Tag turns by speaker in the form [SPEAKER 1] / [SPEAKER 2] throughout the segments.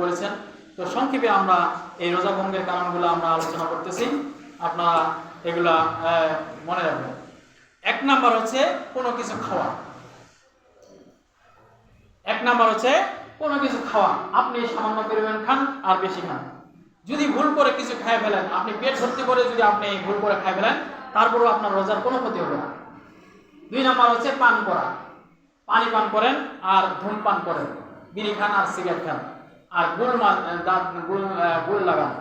[SPEAKER 1] করেছেন। তো সংক্ষেপে আমরা এই রোজা ভঙ্গের কারণগুলো আমরা আলোচনা করতেছি। আপনারা এগুলা মনে রাখবেন। এক নাম্বার হচ্ছে কোনো কিছু খাওয়া। এক নাম্বার হচ্ছে কোনো কিছু খাওয়া। আপনি সামান্য পরিমাণ খান আর বেশি খান। যদি ভুল করে কিছু খাই ফেলেন, আপনি পেট ভর্তি করে যদি আপনি ভুল করে খাই ফেলেন, তারপরেও আপনার রোজার কোনো ক্ষতি হবে না। দুই নাম্বার হচ্ছে পান করা। পানি পান করেন আর ধূমপান করেন। বিড়ি খান আর সিগারেট খান। আর গুল গুল গুল লাগান।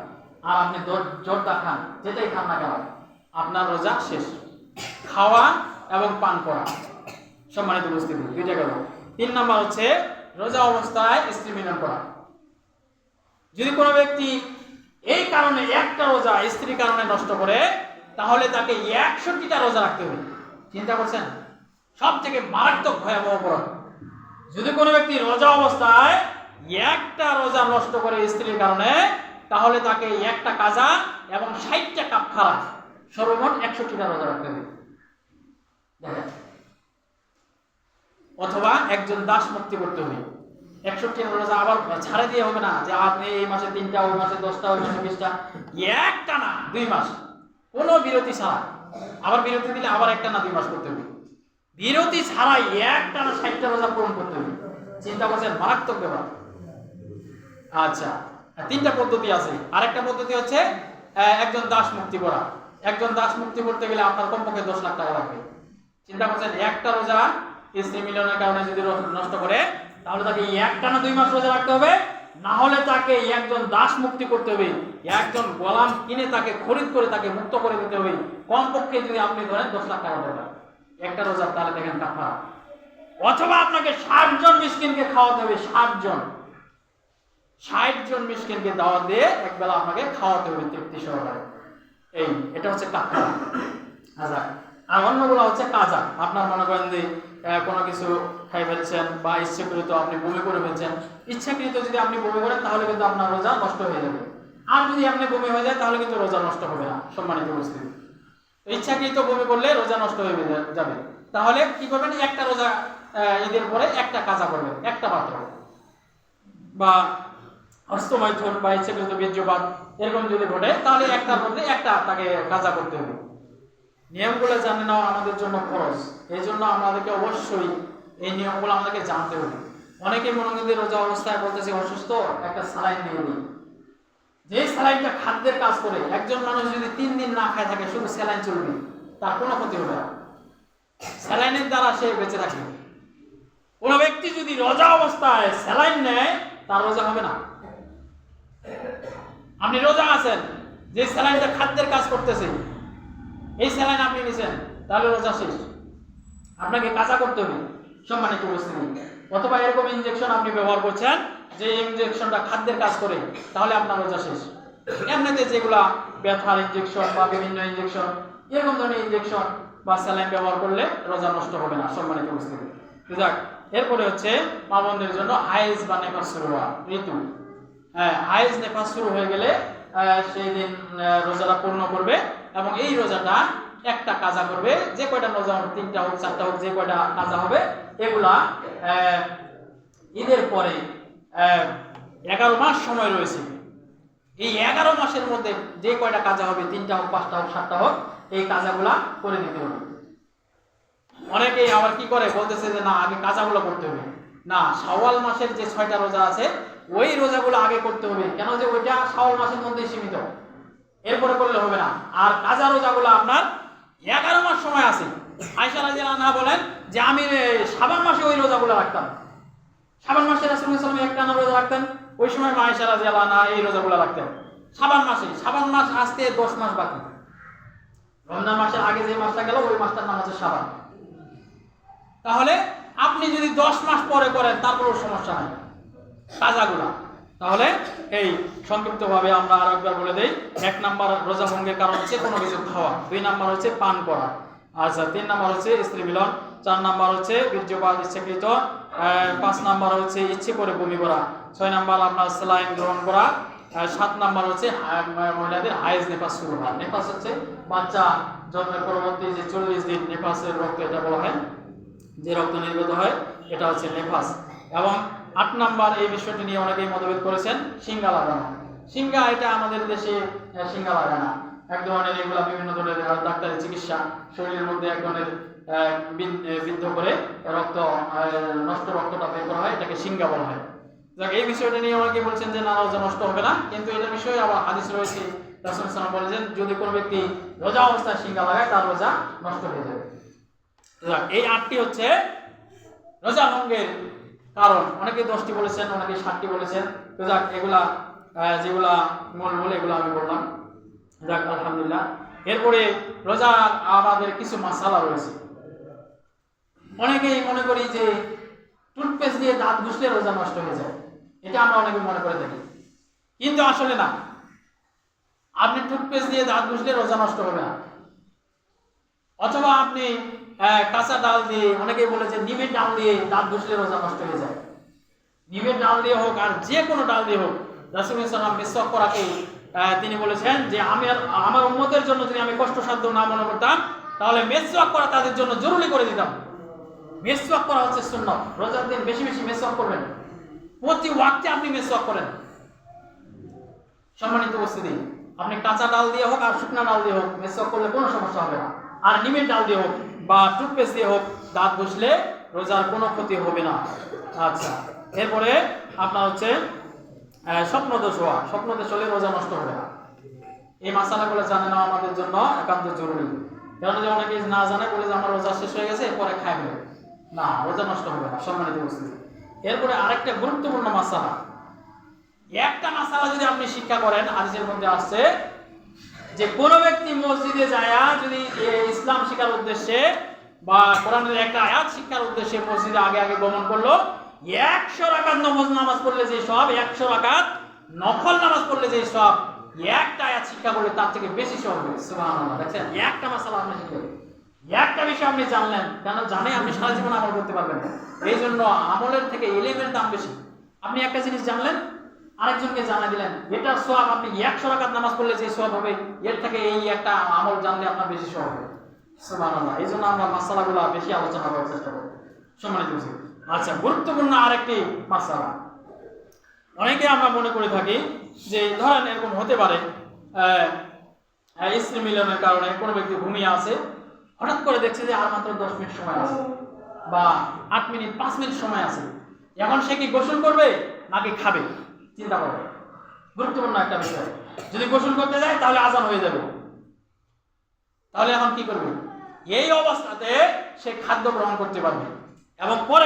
[SPEAKER 1] আর আপনি জর্দা খান, যেটাই খান না কেন, আপনার রোজা শেষ। খাওয়া এবং পান করা। সম্মানিত উপস্থিতি, দুইটা গেল তিন নাম্বার হচ্ছে, রোজা অবস্থায় স্ত্রী মিলন করা। যদি কোনো ব্যক্তি এই কারণে একটা রোজা স্ত্রীর কারণে নষ্ট করে, তাহলে তাকে একষট্টিটা রোজা রাখতে হবে। চিন্তা করছেন? সব থেকে মারাত্মক ভয়াবহ অপরাধ। যদি কোনো ব্যক্তি রোজা অবস্থায় একটা রোজা নষ্ট করে স্ত্রীর কারণে, তাহলে তাকে একটা কাজা এবং ষাটটা কাপ খারা। সর্বমোট একষট্টিটা রোজা রাখতে হবে। অথবা একজন দাস মুক্তি করতে হবে। একষট্টি রোজা আবার ছাড়ে দিয়ে হবে না যে, আপনি এই মাসে তিনটা, ওই মাসে দশটা, ওই মাসে বিশটা। একটা না, দুই মাস। কোনো বিরতি ছাড়া। আবার বিরতি দিলে আবার একটা না, দুই মাস করতে হবে। বিরতি ছাড়াই একটা না, ষাটটা রোজা পূরণ করতে হবে। চিন্তা করছেন, মারাত্মক ব্যাপার। আচ্ছা তিনটা পদ্ধতি আছে। আরেকটা পদ্ধতি হচ্ছে একজন দাস মুক্তি করা। একজন দাস মুক্তি করতে গেলে আপনার কমপক্ষে দশ লাখ টাকা লাগবে। চিন্তা করছেন, একটা রোজা স্ত্রী মিলনের কারণে যদি নষ্ট করে, তাহলে তাকে একটা না দুই মাস রোজা রাখতে হবে। না হলে তাকে একজন দাস মুক্তি করতে হবে। একজন গোলাম কিনে তাকে খরিদ করে তাকে মুক্ত করে দিতে হবে। কমপক্ষে যদি আপনি ধরেন দশ লাখ টাকা দরকার একটা রোজা, তাহলে দেখেন কাফারা। অথবা আপনাকে ষাট জন মিসকিনকে খাওয়াতে হবে ষাট জন ষাট জন মিসকিনকে দাওয়াত দিয়ে একবেলা আপনাকে খাওয়াতে হবে, তৃপ্তি সহকারে। এই, এটা হচ্ছে আচ্ছা আর অন্যগুলো হচ্ছে কাজা আপনার মনে করেন যে কোনো কিছু খাই ফেলছেন বা ইচ্ছাকৃত আপনি বমি করে ফেলছেন, ইচ্ছাকৃত যদি আপনি বমি করেন, তাহলে কিন্তু আপনার রোজা নষ্ট হয়ে যাবে। আর যদি আপনি বমি হয়ে যায়, তাহলে কিন্তু রোজা নষ্ট হবে না, সম্মানিত উপস্থিতি। ইচ্ছাকৃত বমি করলে রোজা নষ্ট হয়ে যাবে তাহলে কি করবেন? একটা রোজা ঈদের পরে একটা কাজা করবেন, একটা মাত্র। বা বা ইচ্ছাকৃত বীর্যপাত এরকম যদি ঘটে, তাহলে একটা তাকে কাজা করতে হবে। নিয়মগুলো জানে নেওয়া আমাদের জন্য খরচ এই জন্য আমাদেরকে অবশ্যই এই নিয়মগুলো আমাদেরকে জানতে হবে। অনেকে রোজা অবস্থায় বলতেছে, অসুস্থ, একটা দিয়ে দিই যে স্যালাইনটা খাদ্যের কাজ করে, একজন মানুষ যদি তিন দিন না খায় থাকে, শুধু স্যালাইন চলবে, তার কোনো ক্ষতি হবে না। স্যালাইনের দ্বারা সে বেঁচে থাকে। কোনো ব্যক্তি যদি রোজা অবস্থায় স্যালাইন নেয়, তার রোজা হবে না। আপনি রোজা আছেন, যে স্যালাইনটা খাদ্যের কাজ করতেছে, এই স্যালাইন আপনি নিছেন, তাহলে রোজা শেষ। আপনাকে কাঁচা করতে হবে, সম্মানিত উপস্থিতি। অথবা এরকম ইনজেকশন আপনি ব্যবহার করছেন, যে ইনজেকশনটা খাদ্যের কাজ করে, তাহলে আপনার রোজা শেষ। এমনিতে যেগুলা ব্যথার ইনজেকশন বা বিভিন্ন ইঞ্জেকশন এরকম ধরনের ইঞ্জেকশন বা স্যালাইন ব্যবহার করলে রোজা নষ্ট হবে না, সম্মানিত উপস্থিতি। যাক, এরপরে হচ্ছে মা বোনদের জন্য হাইজ বা হওয়া ঋতু। হাইজ নেপাস শুরু হয়ে গেলে সেই দিন রোজাটা পূর্ণ করবে এবং এই রোজাটা একটা কাজা করবে। যে কয়টা রোজা হোক, তিনটা হোক, চারটা হোক, যে কয়টা কাজা হবে, এগুলা ঈদের পরে এগারো মাস সময় রয়েছে। এই এগারো মাসের মধ্যে যে কয়টা কাজা হবে, তিনটা হোক, পাঁচটা হোক, সাতটা হোক, এই কাজাগুলা করে দিতে হবে। অনেকেই আবার কি করে, বলতেছে যে না, আগে কাজাগুলো করতে হবে। না শাওয়াল মাসের যে ছয়টা রোজা আছে ওই রোজাগুলো আগে করতে হবে। কেন যে ওইটা শাওয়াল মাসের মধ্যেই সীমিত। এরপরে করলে হবে না। আর কাজা রোজাগুলো আপনার এগারো মাস সময় আছে। আয়সা রাজিয়াল আনহা বলেন যে আমি এ, শাবান মাসে ওই রোজাগুলো রাখতাম। শাবান মাসে রাসূল সাল্লাল্লাহু একটা না রোজা রাখতেন। ওই সময় মা আয়সা রাজিয়াল আনহা এই রোজাগুলো রাখতেন। শাবান মাসে শাবান মাস আসতে দশ মাস বাকি। রমজান মাসের আগে যে মাসটা গেল ওই মাসটার নাম হচ্ছে শাবান। তাহলে আপনি যদি দশ মাস পরে করেন, তারপরেও সমস্যা নাই। কাজাগুলা তাহলে এই সংক্ষিপ্তভাবে আমরা আর একবার বলে দেই, এক নাম্বার রোজা ভঙ্গের কারণ হচ্ছে কোনো কিছু খাওয়া, দুই নাম্বার হচ্ছে পান করা আচ্ছা তিন নাম্বার হচ্ছে স্ত্রী মিলন, চার নাম্বার হচ্ছে বীর্যপাত ইচ্ছাকৃত পাঁচ নাম্বার হচ্ছে ইচ্ছে করে বমি করা, ছয় নাম্বার আপনার স্যালাইন গ্রহণ করা সাত নাম্বার হচ্ছে মহিলাদের হাইজ নেপাস শুরু হয় নেপাস হচ্ছে বাচ্চা জন্মের পরবর্তী যে চল্লিশ দিন নেপাসের রক্ত, এটা বলা হয় যে রক্ত নির্গত হয়, এটা হচ্ছে নেফাস। এবং আট নাম্বার এই বিষয়টি নিয়ে অনেকেই মতভেদ করেছেন সিঙ্গা লাগানো। সিঙ্গা এটা আমাদের দেশে সিঙ্গা লাগায় না এক ধরনের এগুলা বিভিন্ন ধরনের ডাক্তারি চিকিৎসা শরীরের মধ্যে এক ধরনের বিদ্ধ করে রক্ত নষ্ট রক্তটা বের করা হয়, এটাকে সিঙ্গা বলা হয়। যাক, এই বিষয়টা নিয়ে অনেকে বলছেন যে, না, রোজা নষ্ট হবে না, কিন্তু এটা বিষয়ে আবার হাদিস রয়েছে, রাসূল সাল্লাল্লাহু বলেছেন, যদি কোনো ব্যক্তি রোজা অবস্থায় সিঙ্গা লাগায়, তার রোজা নষ্ট হয়ে যাবে। এই আটটি হচ্ছে রোজা ভঙ্গের কারণ। অনেকে দশটি বলেছেন, অনেকে ষাটটি বলেছেন। তো যাক, এগুলা যেগুলা মূল মূল এগুলো আমি বললাম। যাক, আলহামদুলিল্লাহ। এরপরে রোজা আমাদের কিছু মাসালা রয়েছে। অনেকেই মনে করি যে টুথপেস্ট দিয়ে দাঁত ঘুষলে রোজা নষ্ট হয়ে যায়। এটা আমরা অনেকে মনে করে থাকি। কিন্তু আসলে না। আপনি টুথপেস্ট দিয়ে দাঁত ঘুষলে রোজা নষ্ট হবে না। অথবা আপনি কাঁচা ডাল দিয়ে, অনেকেই বলেছে নিমের ডাল দিয়ে দাঁত ঘষলে রোজা নষ্ট হয়ে যায়। নিমের ডাল দিয়ে হোক আর যে কোনো ডাল দিয়ে হোক রাসুল ইসলাম মিসওয়াক করাকে তিনি বলেছেন যে আমি আমার উম্মতের জন্য যদি আমি কষ্টসাধ্য না মনে করতাম, তাহলে মেসওয়াক করা তাদের জন্য জরুরি করে দিতাম। মেসওয়াক করা হচ্ছে সুন্নত। রোজার দিন বেশি বেশি মেসওয়াক করবেন। প্রতি ওয়াক্তে আপনি মেসওয়াক করেন। সম্মানিত উপস্থিতি, আপনি কাঁচা ডাল দিয়ে হোক আর শুকনা ডাল দিয়ে হোক, মেসওয়াক করলে কোনো সমস্যা হবে না। আর নিমের ডাল দিয়ে হোক বা টুথপেস্ট দিয়ে হোক, দাঁত বসলে রোজার কোনো ক্ষতি হবে না। আচ্ছা এরপরে আপনার হচ্ছে স্বপ্নদোষ হওয়া। স্বপ্নদোষ হলে রোজা নষ্ট হবে না। এই মাসালাগুলো জানে নেওয়া আমাদের জন্য একান্ত জরুরি। কারণ যে অনেকে না জানে, বলে যে আমার রোজা শেষ হয়ে গেছে, এরপরে খাই ফেলে। না, রোজা নষ্ট হবে না, সম্মানিত উপস্থিতি। এরপরে আরেকটা গুরুত্বপূর্ণ মাসালা। একটা মাসালা যদি আপনি শিক্ষা করেন, হাদিসের মধ্যে আসছে যে কোনো ব্যক্তি মসজিদে যায়, যদি ইসলাম শিক্ষার উদ্দেশ্যে বা কোরআনের একটা আয়াত শিক্ষার উদ্দেশ্যে মসজিদে আগে আগে গমন করল, একশো রাকাত নমাজ নামাজ পড়লে যে সব, একশো রাকাত নফল নামাজ পড়লে যে সব, একটা আয়াত শিক্ষা করলে তার থেকে বেশি সব হবে। দেখছেন? একটা মাসালা আপনি শিখলেন একটা বিষয় আপনি জানলেন, কেন জানে আপনি সারা জীবন আমল করতে পারবেন। এই জন্য আমলের থেকে এলিমের দাম বেশি। আপনি একটা জিনিস জানলেন আরেকজনকে জানা দিলেন, এটা সব আপনি একশো রাকাত নামাজ পড়লে যে সব হবে, এর থেকে এই একটা আমল জানলে আপনার বেশি সব হবে। এই জন্য আমরা মাসালাগুলো বেশি আলোচনা করার চেষ্টা করব। সম্মানিত আচ্ছা গুরুত্বপূর্ণ আরেকটি মাসালা। অনেকে আমরা মনে করে থাকি যে, ধরেন এরকম হতে পারে স্ত্রী মিলনের কারণে কোনো ব্যক্তি ঘুমিয়ে আছে, হঠাৎ করে দেখছে যে আর মাত্র দশ মিনিট সময় আছে, বা আট মিনিট, পাঁচ মিনিট সময় আছে। এখন সে কি গোসল করবে, নাকি খাবে? চিন্তা করবে গুরুত্বপূর্ণ একটা বিষয়। যদি গোসল করতে যায়, তাহলে আজান হয়ে যাবে। তাহলে এখন কি করবে? এই অবস্থাতে সে খাদ্য গ্রহণ করতে পারবে। এবং পরে